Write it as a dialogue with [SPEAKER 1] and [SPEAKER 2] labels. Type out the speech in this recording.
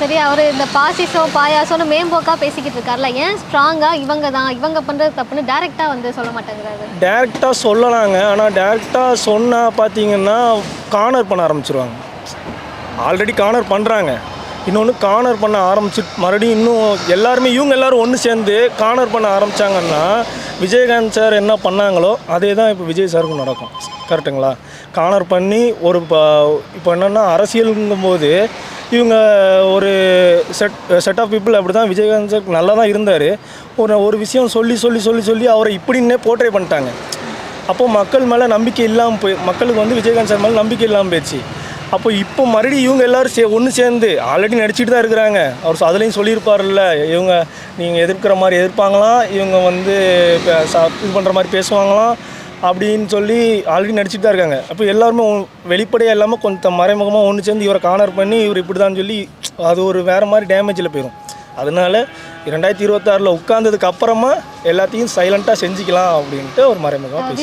[SPEAKER 1] சரி அவர் இந்த பாசிசம் பாயாசம்னு மேம்போக்காக பேசிக்கிட்டு இருக்காருல்ல ஏன் ஸ்ட்ராங்காக இவங்க தான்? இவங்க பண்ணுறது தப்புன்னு டேரெக்டாக வந்து சொல்ல மாட்டேங்கிறாரு.
[SPEAKER 2] டேரெக்டாக சொல்லலாங்க. ஆனால் டேரெக்டாக சொன்னால் பார்த்தீங்கன்னா கார்னர் பண்ண ஆரம்பிச்சிருவாங்க. ஆல்ரெடி கார்னர் பண்ணுறாங்க இன்னொன்று கார்னர் பண்ண ஆரம்பிச்சு மறுபடியும் இன்னும் எல்லாருமே இவங்க எல்லாரும் ஒன்று சேர்ந்து கார்னர் பண்ண ஆரம்பித்தாங்கன்னா விஜயகாந்த் சார் என்ன பண்ணாங்களோ அதே தான் இப்போ விஜய் சாருக்கும் நடக்கும். கரெக்டுங்களா கார்னர் பண்ணி ஒரு இப்போ என்னென்னா அரசியலுங்கும்போது இவங்க ஒரு செட் செட் ஆஃப் பீப்புள் அப்படி தான் விஜயகாந்த் சார் நல்லா தான் இருந்தார். ஒரு ஒரு விஷயம் சொல்லி சொல்லி சொல்லி சொல்லி அவரை இப்படின்னே போர்ட்ரே பண்ணிட்டாங்க. அப்போ மக்கள் மேலே நம்பிக்கை இல்லாமல் போய் மக்களுக்கு வந்து விஜயகாந்த் சார் மேலே நம்பிக்கை இல்லாமல் போயிடுச்சு. அப்போ இப்போ மறுபடியும் இவங்க எல்லாரும் சே ஒன்று சேர்ந்து ஆல்ரெடி நடிச்சிட்டு தான் இருக்கிறாங்க. அவர் அதுலேயும் சொல்லியிருப்பார்ல இவங்க நீங்கள் எதிர்க்கிற மாதிரி எதிர்ப்பாங்களாம் இவங்க வந்து ச- இது பண்ணுற மாதிரி பேசுவாங்களாம் அப்படின்னு சொல்லி ஆல்ரெடி நடிச்சுட்டு தான் இருக்காங்க. அப்போ எல்லாருமே வெளிப்படையாக இல்லாமல் கொஞ்சம் மறைமுகமாக ஒன்று சேர்ந்து இவரை கானர் பண்ணி இவர் இப்படி தான் சொல்லி அது ஒரு வேறு மாதிரி டேமேஜில் போயிடும் அதனால இரண்டாயிரத்தி இருபத்தாறில் உட்காந்ததுக்கு அப்புறமா எல்லாத்தையும் சைலண்ட்டாக செஞ்சுக்கலாம் அப்படின்ட்டு ஒரு மறைமுகமாக பேசி